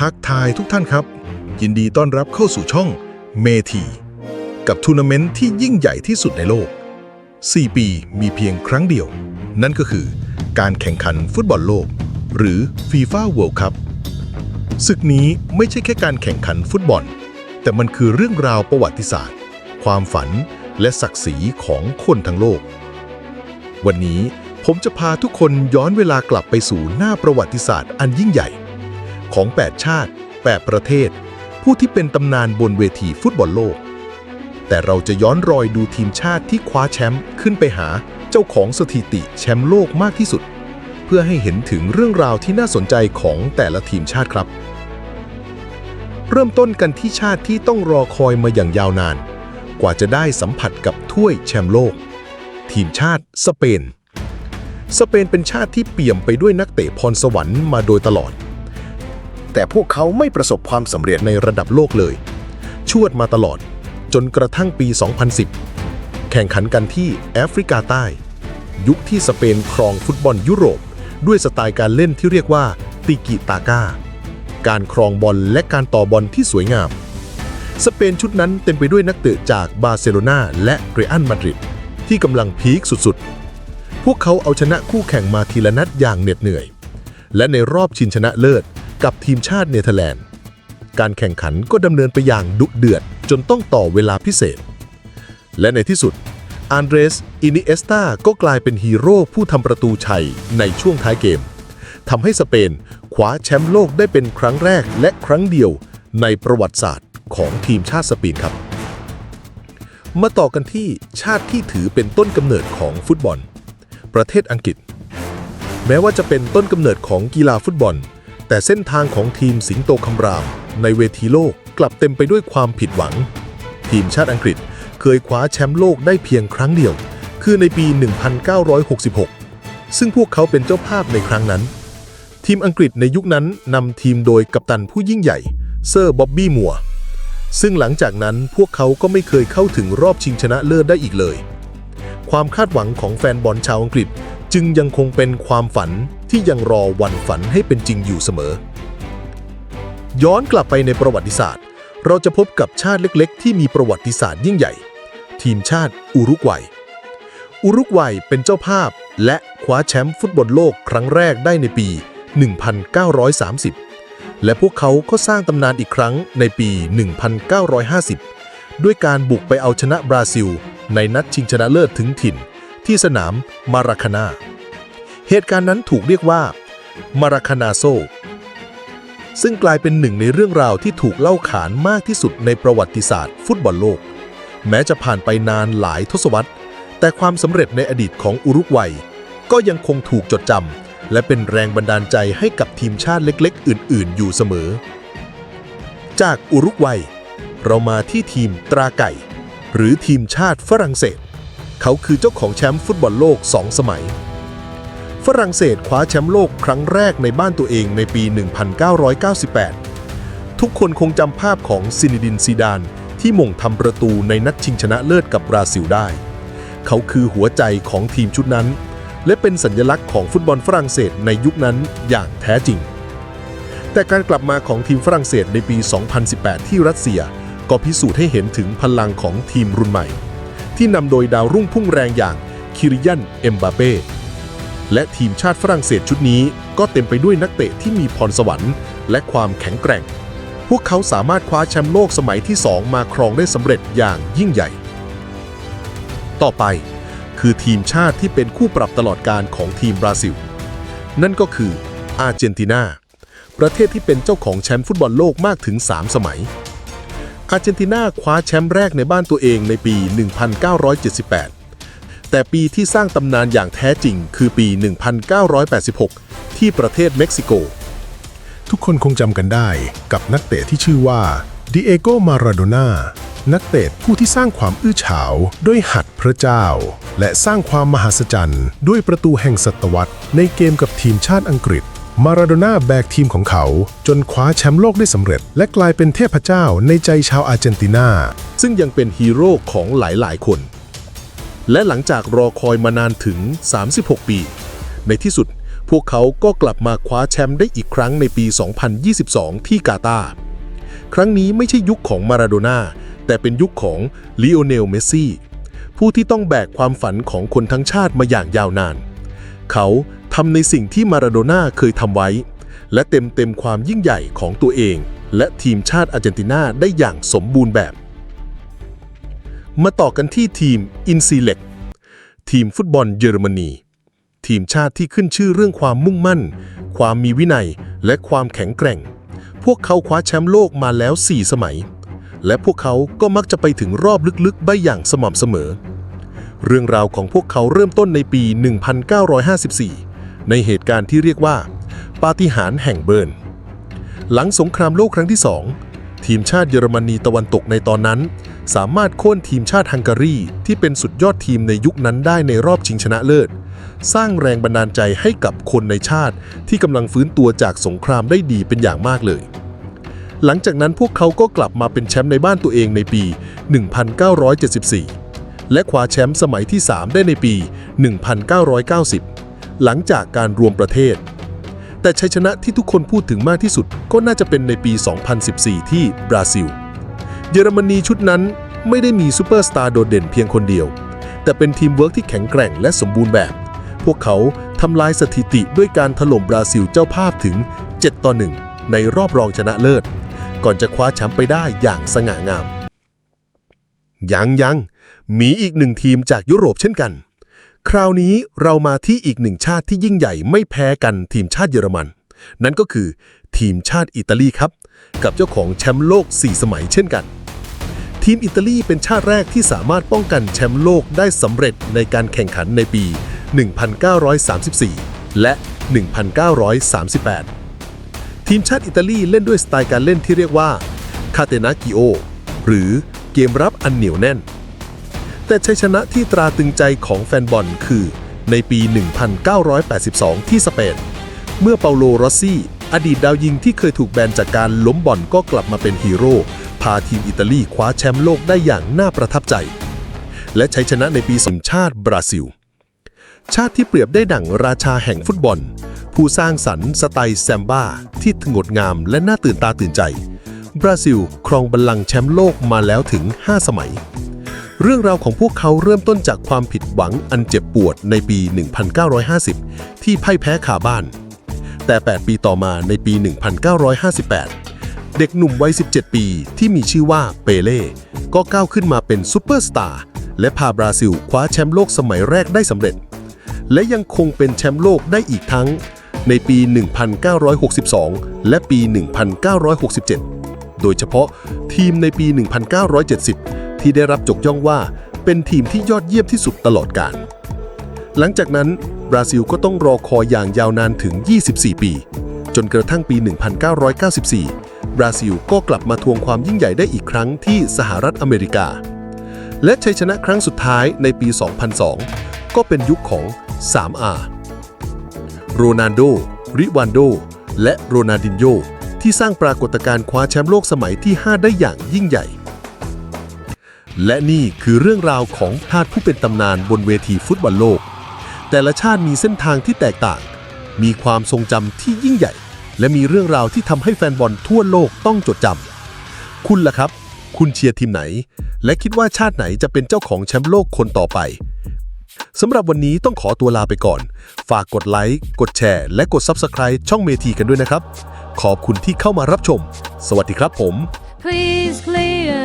ทักทายทุกท่านครับ ยินดีต้อนรับเข้าสู่ช่องเมทีกับทัวร์นาเมนต์ที่ยิ่งใหญ่ที่สุดในโลก 4 ปีมีเพียงครั้งเดียว นั่นก็คือการแข่งขันฟุตบอลโลก หรือ FIFA World Cup ศึกนี้ไม่ใช่แค่การแข่งขันฟุตบอล แต่มันคือเรื่องราวประวัติศาสตร์ ความฝันและศักดิ์ศรีของคนทั้งโลก วันนี้ผมจะพาทุกคนย้อนเวลากลับไปสู่หน้าประวัติศาสตร์อันยิ่งใหญ่ ของ 8 ชาติ 8 ประเทศ ผู้ที่เป็นตำนานบนเวทีฟุตบอลโลก แต่เราจะย้อนรอยดูทีมชาติที่คว้าแชมป์ขึ้นไปหาเจ้าของสถิติแชมป์โลกมากที่สุด เพื่อให้เห็นถึงเรื่องราวที่น่าสนใจของแต่ละทีมชาติครับ เริ่มต้นกันที่ชาติที่ต้องรอคอยมาอย่างยาวนาน กว่าจะได้สัมผัสกับถ้วยแชมป์โลก ทีมชาติสเปนสเปนเป็นชาติที่เปี่ยมไปด้วยนักเตะพรสวรรค์มาโดยตลอด แต่พวกเขาไม่ประสบความสำเร็จในระดับโลกเลย ชวดมาตลอด จนกระทั่งปี 2010 แข่งขันกันที่แอฟริกาใต้ ยุคที่สเปนครองฟุตบอลยุโรป ด้วยสไตล์การเล่นที่เรียกว่าติกิตาก้า การครองบอลและการต่อบอลที่สวยงาม สเปนชุดนั้นเต็มไปด้วยนักเตะจากบาร์เซโลนาและเรอัลมาดริดที่กำลังพีคสุดๆ พวกเขาเอาชนะคู่แข่งมาทีละนัดอย่างเหน็ดเหนื่อย และในรอบชิงชนะเลิศ กับทีมชาติเนเธอร์แลนด์ การแข่งขันก็ดำเนินไปอย่างดุเดือดจนต้องต่อเวลาพิเศษ และในที่สุดอันเดรสอินิเอสตาก็กลายเป็นฮีโร่ผู้ทำประตูชัยในช่วงท้ายเกมทำให้สเปนคว้าแชมป์โลกได้เป็นครั้งแรกและครั้งเดียวในประวัติศาสตร์ของทีมชาติสเปนครับ มาต่อกันที่ชาติที่ถือเป็นต้นกำเนิดของฟุตบอล ประเทศอังกฤษ แม้ว่าจะเป็นต้นกำเนิดของกีฬาฟุตบอล แต่เส้นทางของทีมสิงโตคำราม ในเวทีโลกกลับเต็มไปด้วยความผิดหวัง ทีมชาติอังกฤษเคยคว้าแชมป์โลกได้เพียงครั้งเดียว คือในปี 1966 ซึ่งพวกเขาเป็นเจ้าภาพในครั้งนั้น ทีมอังกฤษในยุคนั้นนำทีมโดยกัปตันผู้ยิ่งใหญ่ เซอร์บ๊อบบี้มัวร์ซึ่งหลังจากนั้นพวกเขาก็ไม่เคยเข้าถึงรอบชิงชนะเลิศได้อีกเลย ความคาดหวังของแฟนบอลชาวอังกฤษจึงยังคงเป็นความฝัน ที่ยังรอวันฝันให้เป็นจริงอยู่เสมอ ย้อนกลับไปในประวัติศาสตร์ เราจะพบกับชาติเล็กๆ ที่มีประวัติศาสตร์ยิ่งใหญ่ ทีมชาติอุรุกวัย อุรุกวัยเป็นเจ้าภาพ และคว้าแชมป์ฟุตบอลโลกครั้งแรกได้ในปี 1930 และพวกเขาก็สร้างตำนานอีกครั้งในปี 1950 ด้วยการบุกไปเอาชนะบราซิล ในนัดชิงชนะเลิศถึงถิ่น ที่สนามมาราคานา เหตุการณ์นั้นถูกเรียกว่ามาราคานาโซ ซึ่งกลายเป็นหนึ่งในเรื่องราวที่ถูกเล่าขานมากที่สุดในประวัติศาสตร์ ฟุตบอลโลก แม้จะผ่านไปนานหลายทศวรรษ แต่ความสำเร็จในอดีตของอุรุกวัย ก็ยังคงถูกจดจำและเป็นแรงบันดาลใจให้กับทีมชาติเล็ก ๆ อื่น ๆ อยู่เสมอ จากอุรุกวัย เรามาที่ทีมตราไก่ หรือทีมชาติฝรั่งเศส เขาคือเจ้าของแชมป์ฟุตบอลโลก2สมัย ฝรั่งเศสคว้าแชมป์โลกครั้งแรกในบ้านตัวเองในปี 1998 ทุกคนคงจำภาพของซินิดินซีดาน ที่ม่งทำประตูในนัดชิงชนะเลิศกับบราซิลได้ เขาคือหัวใจของทีมชุดนั้น และเป็นสัญลักษณ์ของฟุตบอลฝรั่งเศสในยุคนั้นอย่างแท้จริง แต่การกลับมาของทีมฝรั่งเศสในปี 2018 ที่รัสเซีย ก็พิสูจน์ให้เห็นถึงพลังของทีมรุ่นใหม่ ที่นำโดยดาวรุ่งพุ่งแรงอย่างคิริยันเอ็มบาเป้ และทีมชาติฝรั่งเศสชุดนี้ก็เต็มไปด้วยนักเตะที่มีพรสวรรค์ และความแข็งแกร่ง พวกเขาสามารถคว้าแชมป์โลกสมัยที่ 2 มาครองได้สำเร็จอย่างยิ่งใหญ่ ต่อไปคือทีมชาติที่เป็นคู่ปรับตลอดการของทีมบราซิล นั่นก็คืออาร์เจนตินาประเทศที่เป็นเจ้าของแชมป์ฟุตบอลโลกมากถึง 3 สมัย อาร์เจนตินาคว้าแชมป์แรกในบ้านตัวเองในปี 1978 แต่ปีที่สร้างตำนานอย่างแท้จริงคือปี 1986 ที่ประเทศเม็กซิโก ทุกคนคงจำกันได้กับนักเตะที่ชื่อว่าดิเอโก มาราโดนานักเตะผู้ที่สร้างความอื้อฉาวด้วยหัดพระเจ้า และสร้างความมหัศจรรย์ ด้วยประตูแห่งศตวรรษ ในเกมกับทีมชาติอังกฤษ มาราโดน่าแบกทีมของเขา จนคว้าแชมป์โลกได้สำเร็จ และกลายเป็นเทพเจ้าในใจชาวอาร์เจนตินา ซึ่งยังเป็นฮีโร่ของหลายๆ คน และหลังจากรอคอยมานานถึง 36 ปี ในที่สุดพวกเขาก็กลับมาคว้าแชมป์ได้อีกครั้งในปี 2022 ที่กาตาร์ครั้งนี้ไม่ใช่ยุคของมาราโดน่าแต่เป็นยุคของลีโอเนล เมสซี่ ผู้ที่ต้องแบกความฝันของคนทั้งชาติมาอย่างยาวนาน เขาทำในสิ่งที่มาราโดน่าเคยทำไว้ และเต็มเต็มความยิ่งใหญ่ของตัวเอง และทีมชาติอาร์เจนตินาได้อย่างสมบูรณ์แบบ มาต่อกันที่ทีมอินซีเล็กทีมฟุตบอลเยอรมนี ทีมชาติที่ขึ้นชื่อเรื่องความมุ่งมั่น ความมีวินัยและความแข็งแกร่ง พวกเขาคว้าแชมป์โลกมาแล้ว 4 สมัย และพวกเขาก็มักจะไปถึงรอบลึกๆ ได้อย่างสม่ำเสมอ เรื่องราวของพวกเขาเริ่มต้นในปี 1954 ในเหตุการณ์ที่เรียกว่าปาฏิหาริย์แห่งเบิร์น หลังสงครามโลกครั้งที่2ทีมชาติเยอรมนีตะวันตกในตอนนั้น สามารถโค่นทีมชาติฮังการี ที่เป็นสุดยอดทีมในยุคนั้นได้ในรอบชิงชนะเลิศ สร้างแรงบันดาลใจให้กับคนในชาติ ที่กำลังฟื้นตัวจากสงครามได้ดีเป็นอย่างมากเลย หลังจากนั้นพวกเขาก็กลับมาเป็นแชมป์ในบ้านตัวเองในปี 1974 และคว้าแชมป์สมัยที่ 3 ได้ในปี 1990 หลังจากการรวมประเทศแต่ชัยชนะที่ทุกคนพูดถึงมากที่สุดก็น่าจะเป็นในปี 2014 ที่บราซิล เยอรมนีชุดนั้นไม่ได้มีซูเปอร์สตาร์โดดเด่นเพียงคนเดียว แต่เป็นทีมเวิร์กที่แข็งแกร่งและสมบูรณ์แบบ พวกเขาทำลายสถิติด้วยการถล่มบราซิลเจ้าภาพถึง 7 ต่อ 1 ในรอบรองชนะเลิศ ก่อนจะคว้าแชมป์ไปได้อย่างสง่างาม ยังยังมีอีกหนึ่งทีมจากยุโรปเช่นกัน คราวนี้เรามาที่อีกหนึ่งชาติที่ยิ่งใหญ่ไม่แพ้กันทีมชาติเยอรมัน นั่นก็คือทีมชาติอิตาลีครับ กับเจ้าของแชมป์โลก 4 สมัยเช่นกัน ทีมอิตาลีเป็นชาติแรกที่สามารถป้องกันแชมป์โลกได้สำเร็จในการแข่งขันในปี 1934 และ 1938 ทีมชาติอิตาลีเล่นด้วยสไตล์การเล่นที่เรียกว่าคาเตนากิโอหรือเกมรับอันเหนียวแน่น แต่ชัยชนะที่ตราตึงใจของแฟนบอลคือในปี 1982 ที่สเปน เมื่อเปาโลโรสซี่ อดีตดาวยิงที่เคยถูกแบนจากการล้มบอลก็กลับมาเป็นฮีโร่ พาทีมอิตาลีคว้าแชมป์โลกได้อย่างน่าประทับใจ และใชัยชนะในปีสมชาติบราซิล ชาติที่เปรียบได้ดั่งราชาแห่งฟุตบอล ผู้สร้างสรรค์สไตล์แซมบ้าที่งดงามและน่าตื่นตาตื่นใจ บราซิลครองบัลลังก์แชมป์โลกมาแล้วถึง 5 สมัย เรื่องราวของพวกเขาเริ่มต้นจากความผิดหวังอันเจ็บปวดในปี 1950 ที่พ่ายแพ้ขาบ้าน แต่ 8 ปีต่อมาในปี 1958 เด็กหนุ่มวัย 17 ปีที่มีชื่อว่าเปเล่ก็ก้าวขึ้นมาเป็นซูเปอร์สตาร์และพาบราซิลคว้าแชมป์โลกสมัยแรกได้สำเร็จ และยังคงเป็นแชมป์โลกได้อีกทั้ง ในปี 1962 และปี 1967 โดยเฉพาะทีมในปี 1970 ที่ได้รับจกย่องว่าเป็นทีมที่ยอดเยี่ยมที่สุดตลอดกาลหลังจากนั้น บราซิลก็ต้องรอคอยอย่างยาวนานถึง 24 ปี จนกระทั่งปี 1994 บราซิลก็กลับมาทวงความยิ่งใหญ่ได้อีกครั้งที่สหรัฐอเมริกา และชัยชนะครั้งสุดท้ายในปี 2002 ก็เป็นยุคของ 3R โรนัลโด ริวันโด และโรนัลดินโญที่สร้างปรากฏการณ์คว้าแชมป์โลกสมัยที่ 5 ได้อย่างยิ่งใหญ่ และนี่คือเรื่องราวของทาสผู้เป็นตำนานบนเวทีฟุตบอลโลก แต่ละชาติมีเส้นทางที่แตกต่าง มีความทรงจำที่ยิ่งใหญ่ และมีเรื่องราวที่ทำให้แฟนบอลทั่วโลกต้องจดจำคุณล่ะครับ คุณเชียร์ทีมไหน และคิดว่าชาติไหนจะเป็นเจ้าของแชมป์โลกคนต่อไปสำหรับวันนี้ต้องขอตัวลาไปก่อน ฝากกดไลค์ กดแชร์ และกด Subscribe ช่องเมทีกันด้วยนะครับ ขอบคุณที่เข้ามารับชม สวัสดีครับผม Please clear